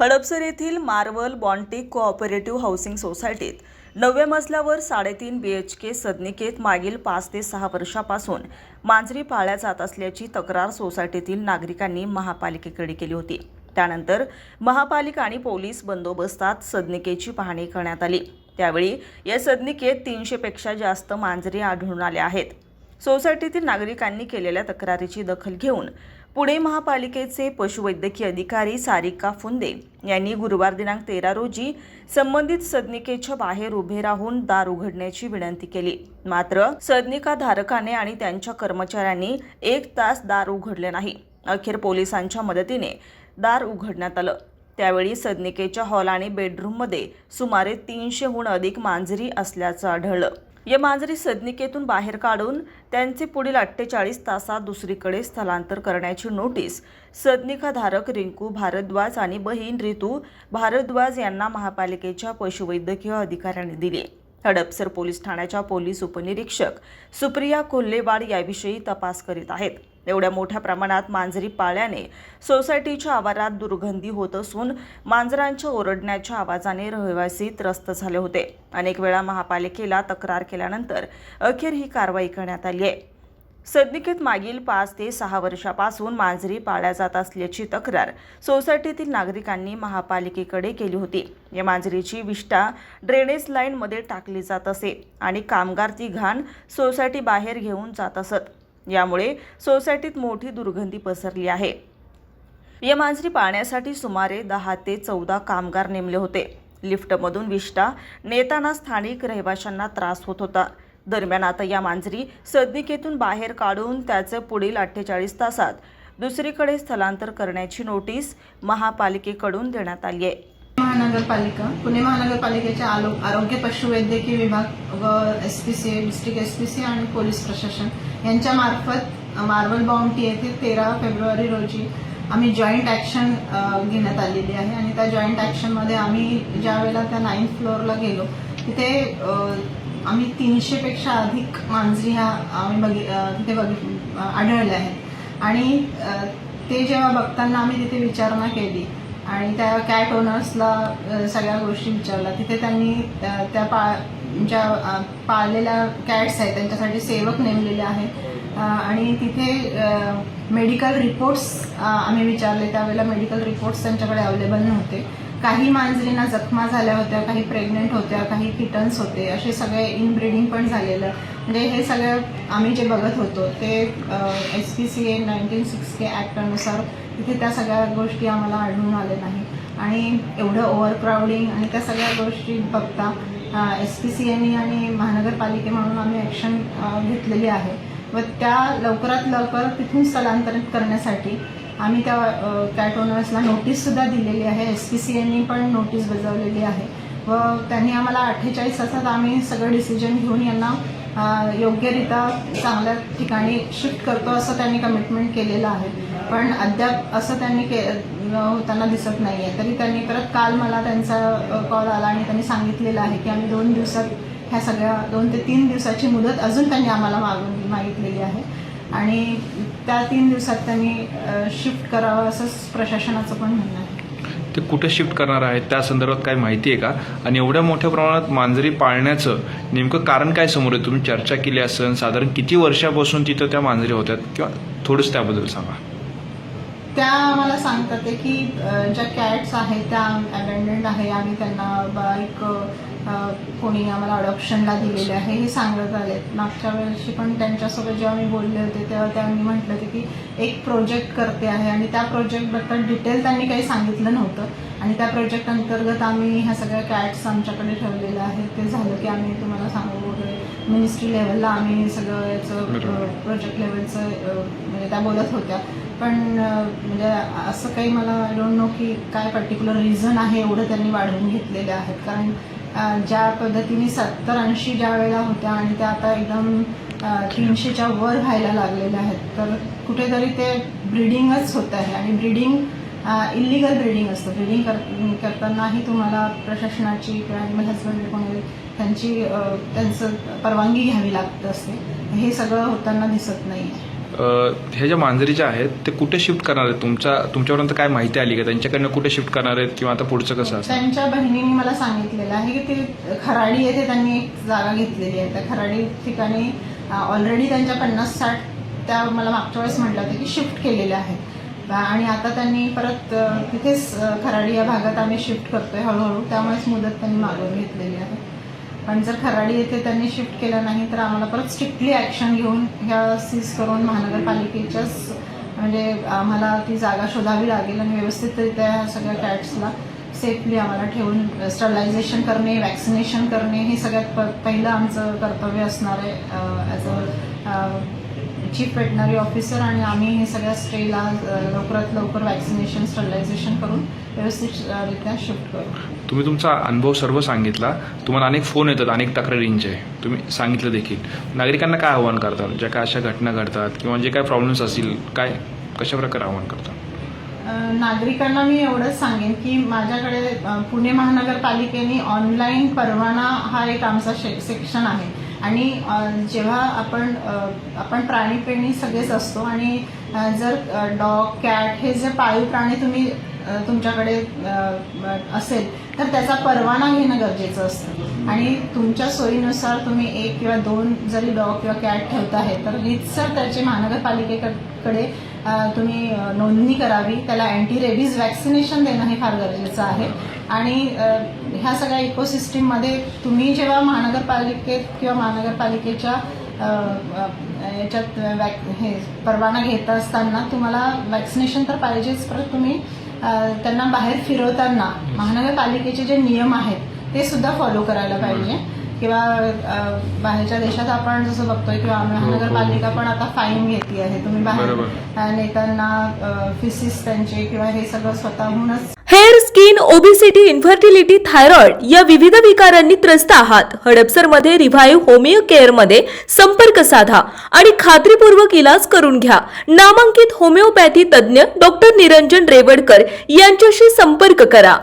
हडपसर येथील Marvel बॉन्टिक cooperative housing सोसायटीत नवव्या मजल्यावर साडेतीन बी एच के सदनिकेत मागील पाच ते सहा वर्षापासून मांजरी पाळल्या जात असल्याची तक्रार सोसायटीतील नागरिकांनी महापालिकेकडे केली होती. त्यानंतर महापालिका आणि पोलीस बंदोबस्तात सदनिकेची पाहणी करण्यात आली. त्यावेळी या सदनिकेत तीनशेपेक्षा जास्त मांजरी आढळून आल्या आहेत. सोसायटीतील नागरिकांनी केलेल्या तक्रारीची दखल घेऊन पुणे महापालिकेचे पशुवैद्यकीय अधिकारी सारिका फुंदे यांनी गुरुवार दिनांक तेरा रोजी संबंधित सदनिकेच्या बाहेर उभे राहून दार उघडण्याची विनंती केली. मात्र सदनिका धारकाने आणि त्यांच्या कर्मचाऱ्यांनी एक तास दार उघडले नाही. अखेर पोलिसांच्या मदतीने दार उघडण्यात आलं. त्यावेळी सदनिकेच्या हॉल आणि बेडरूममध्ये सुमारे तीनशेहून अधिक मांजरी असल्याचं आढळलं. या मांजरी सदनिकेतून बाहेर काढून त्यांचे पुढील अठ्ठेचाळीस तासात दुसरीकडे स्थलांतर करण्याची नोटीस सदनिकाधारक रिंकू भारद्वाज आणि बहीण रितू भारद्वाज यांना महापालिकेच्या पशुवैद्यकीय अधिकाऱ्यांनी दिली. हडपसर पोलीस ठाण्याच्या पोलीस उपनिरीक्षक सुप्रिया कोल्हेवाड याविषयी तपास करीत आहेत. एवढ्या मोठ्या प्रमाणात मांजरी पाळल्याने सोसायटीच्या आवारात दुर्गंधी होत असून मांजरांच्या ओरडण्याच्या आवाजाने रहिवासी त्रस्त झाले होते. अनेक वेळा महापालिकेला तक्रार केल्यानंतर अखेर ही कारवाई करण्यात आली आहे. सदनिकेत मागील पाच ते सहा वर्षापासून मांजरी पाळल्या जात असल्याची तक्रार सोसायटीतील नागरिकांनी महापालिकेकडे केली होती. या मांजरीची विष्ठा ड्रेनेज लाईनमध्ये टाकली जात असे आणि कामगार ती घाण सोसायटी बाहेर घेऊन जात असत. यामुळे सोसायटीत मोठी दुर्गंधी पसरली आहे. या मांजरी पाळण्यासाठी सुमारे दहा ते चौदा कामगार नेमले होते. लिफ्टमधून विष्टा नेताना स्थानिक रहिवाशांना त्रास होत होता. दरम्यान आता या मांजरी सदनिकेतून बाहेर काढून त्याचं पुढील अठ्ठेचाळीस तासात दुसरीकडे स्थलांतर करण्याची नोटीस महापालिकेकडून देण्यात आली आहे. महानगरपालिका पुणे महानगरपालिकेचे आरोग्य पशुवैद्यकीय विभाग व S P C district S P C आणि पोलीस प्रशासन यांच्यामार्फत मार्बल बाउंटी येथे तेरा फेब्रुवारी रोजी आम्ही जॉईंट ॲक्शन घेण्यात आलेली आहे. आणि त्या जॉईंट ॲक्शनमध्ये आम्ही ज्या वेळेला त्या नाईन्थ फ्लोअरला गेलो तिथे आम्ही तीनशेपेक्षा अधिक मांजरी ह्या आम्ही बघि तिथे बघि आढळल्या आहेत. आणि ते जेव्हा बघताना आम्ही तिथे विचारणा केली आणि त्या कॅट ओनर्सला सगळ्या गोष्टी विचारल्या. तिथे त्यांनी त्या पा ज्या पाळलेल्या कॅट्स आहेत त्यांच्यासाठी सेवक नेमलेले आहेत आणि तिथे मेडिकल रिपोर्ट्स आम्ही विचारले. त्यावेळेला मेडिकल रिपोर्ट्स त्यांच्याकडे अवेलेबल नव्हते. काही मांजरींना जखमा झाल्या होत्या काही प्रेग्नेंट होत्या काही किटन्स होते. असे सगळे इनब्रिडिंग पण झालेलं. म्हणजे हे सगळं आम्ही जे बघत होतो ते S P C A nineteen K ॲक्टनुसार तिथे त्या सगळ्या गोष्टी आम्हाला आढळून आल्या नाही आणि एवढं ओव्हर क्राऊडिंग आणि त्या सगळ्या गोष्टी बघता एस पी सी एनी आणि महानगरपालिके म्हणून आम्ही ॲक्शन घेतलेली आहे. व त्या लवकरात लवकर तिथून स्थलांतरित करण्यासाठी आम्ही त्या कॅट ओनर्सला नोटीससुद्धा दिलेली आहे. एस पी सी एनी पण नोटीस बजावलेली आहे. व त्यांनी आम्हाला अठ्ठेचाळीस तासात आम्ही सगळं डिसिजन घेऊन यांना योग्यरित्या चांगल्या ठिकाणी शिफ्ट करतो असं त्यांनी कमिटमेंट केलेलं आहे. पण अद्याप असं त्यांनी के होताना दिसत नाही आहे तरी त्यांनी परत काल मला त्यांचा कॉल आला आणि त्यांनी सांगितलेलं आहे की आम्ही दोन दिवसात ह्या सगळ्या दोन ते तीन दिवसाची मुदत अजून त्यांनी आम्हाला मागून मागितलेली आहे. आणि त्या तीन दिवसात त्यांनी शिफ्ट करावं असं प्रशासनाचं पण म्हणणं आहे. ते कुठे शिफ्ट करणार आहेत त्या संदर्भात काय माहिती आहे का? आणि एवढ्या मोठ्या प्रमाणात मांजरी पाळण्याचं नेमकं कारण काय समोर आहे? तुम्ही चर्चा केली असेल साधारण किती वर्षापासून तिथं त्या मांजरी होत्या? किंवा थोडंच त्याबद्दल सांगा. त्या आम्हाला सांगतात की ज्या कॅट्स आहेत त्या अबँडंट आहे आम्ही त्यांना एक कोणी आम्हाला अडॉप्शनला दिलेले आहे हे सांगत आले. मागच्या वर्षी पण त्यांच्यासोबत जेव्हा मी बोलले होते तेव्हा त्यांनी म्हटलं होते की एक प्रोजेक्ट करते आहे आणि त्या प्रोजेक्टबद्दल डिटेल त्यांनी काही सांगितलं नव्हतं. आणि त्या प्रोजेक्ट अंतर्गत आम्ही ह्या सगळ्या कॅट्स आमच्याकडे ठेवलेल्या आहेत. ते झालं की आम्ही तुम्हाला सांगू वगैरे. मिनिस्ट्री लेवलला आम्ही सगळं याचं. प्रोजेक्ट लेवलचं म्हणजे त्या बोलत होत्या. पण म्हणजे असं काही मला आय डोंट नो की काय पर्टिक्युलर रिझन आहे एवढं त्यांनी वाढवून घेतलेले आहेत कारण ज्या पद्धतीने सत्तर ऐंशी ज्या वेळेला होत्या आणि त्या आता एकदम तीनशेच्या वर व्हायला लागलेल्या आहेत तर कुठेतरी ते ब्रिडिंगच होत आहे आणि ब्रिडिंग इलिगल ब्रिडिंग असतं. ब्रिडिंग कर करतानाही तुम्हाला प्रशासनाची किंवा ॲनिमल हजबंडरी कोणी त्यांची त्यांचं परवानगी घ्यावी लागत असते. हे सगळं होताना दिसत नाही आहे हे ज्या मांजरी ज्या आहेत ते कुठे शिफ्ट करणार आहेत? तुमच्या तुमच्यापर्यंत काय माहिती आली का? त्यांच्याकडनं कुठे शिफ्ट करणार आहेत किंवा आता पुढचं कसं त्यांच्या बहिणीने मला सांगितलेलं आहे की ते खराडी येथे त्यांनी एक जागा घेतलेली आहे. त्या खराडी ठिकाणी ऑलरेडी त्यांच्या पन्नास साठ त्या मला मागच्या वेळेस म्हटलं होतं की शिफ्ट केलेल्या आहेत. आणि आता त्यांनी परत तिथेच खराडी या भागात आम्ही शिफ्ट करतोय हळूहळू. त्यामुळेच मुदत त्यांनी मागून घेतलेली आहे. पण जर खराडी येथे त्यांनी शिफ्ट केलं नाही तर आम्हाला परत स्ट्रिक्टली ॲक्शन घेऊन ह्या सीज करून महानगरपालिकेच्याच म्हणजे आम्हाला ती जागा शोधावी लागेल आणि व्यवस्थितरित्या ह्या सगळ्या कॅट्सला सेफली आम्हाला ठेवून स्टरलायझेशन करणे वॅक्सिनेशन करणे हे सगळ्यात प पहिलं आमचं कर्तव्य असणार आहे as a chief veterinary officer आणि आम्ही हे सगळ्या स्टेला लवकरात लवकर वॅक्सिनेशन स्टरलायझेशन करून व्यवस्थितरित्या शिफ्ट करू. तुम्ही तुमचा अनुभव सर्व सांगितला. तुम्हाला अनेक फोन येतात अनेक तक्रारींचे तुम्ही सांगितलं देखील. नागरिकांना काय आव्हान करतात? ज्या काय अशा घटना घडतात किंवा जे काय प्रॉब्लेम्स असतील काय कशा प्रकारे आव्हान करतात? नागरिकांना मी एवढंच सांगेन की माझ्याकडे पुणे महानगरपालिकेने ऑनलाईन परवाना हा एक आमचा शे सेक्शन आहे. आणि जेव्हा आपण आपण प्राणीप्रेमी सगळेच असतो आणि जर डॉग कॅट हे जे पाळीव प्राणी तुम्ही तुमच्याकडे असेल तर त्याचा परवाना घेणं गरजेचं असतं. आणि तुमच्या सोयीनुसार तुम्ही एक किंवा दोन जरी डॉग किंवा कॅट ठेवत आहे तर रितसर त्याचे महानगरपालिकेकडे तुम्ही नोंदणी करावी त्याला अँटी रेबीज वॅक्सिनेशन देणं हे फार गरजेचं आहे. आणि ह्या सगळ्या इकोसिस्टीममध्ये तुम्ही जेव्हा महानगरपालिकेत किंवा महानगरपालिकेच्या याच्यात वॅक हे परवाना घेत असताना तुम्हाला वॅक्सिनेशन तर पाहिजेच. परत तुम्ही त्यांना बाहेर फिरवताना महानगरपालिकेचे जे नियम आहेत ते सुद्धा फॉलो करायला पाहिजे. किंवा बाहेरच्या देशात आपण जसं बघतोय किंवा महानगरपालिका पण आता फाईन घेते आहे. तुम्ही बाहेर नेताना फिसिस त्यांचे किंवा हे सगळं स्वतःहूनच hair skin obesity infertility thyroid या विविध विकारांनी त्रस्त आहात. हडपसरमध्ये रिव्हाइव्ह होमिओ केअरमध्ये संपर्क साधा आणि खात्रीपूर्वक इलाज करून घ्या. नामांकित होमिओपॅथी तज्ज्ञ डॉक्टर निरंजन रेवडकर यांच्याशी संपर्क करा.